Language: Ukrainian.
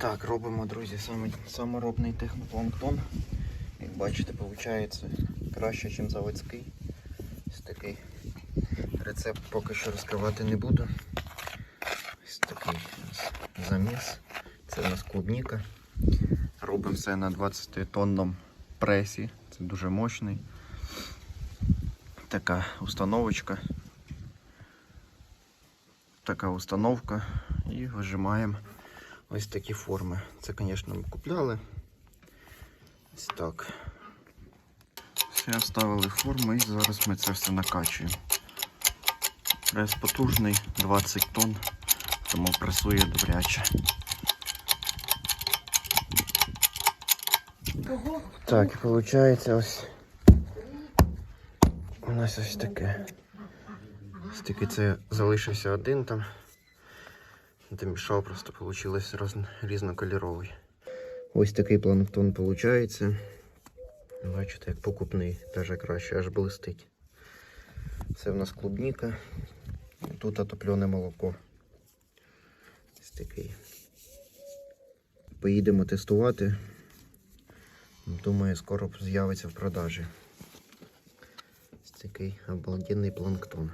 Так, робимо, друзі, саморобний технопланктон. Як бачите, виходить краще, ніж заводський. Ось такий рецепт поки що розкривати не буду. Ось такий заміс. Це у нас клубніка. Робимо все на 20-тонному пресі. Це дуже мощний. Така установочка. Така установка. І вижимаємо ось такі форми. Це, звісно, ми купляли. Ось так. Все, вставили форму і зараз ми це все накачуємо. Прес потужний, 20 тонн, тому пресує добряче. Так, і виходить ось. У нас ось таке. Ось таки це залишився один там. Домішав, просто вийшло різнокольоровий. Ось такий планктон виходить. Бачите, як покупний, навіть краще, аж блистить. Це в нас клубніка. Тут отоплене молоко. Ось такий. Поїдемо тестувати. Думаю, скоро з'явиться в продажі. Ось такий обалденний планктон.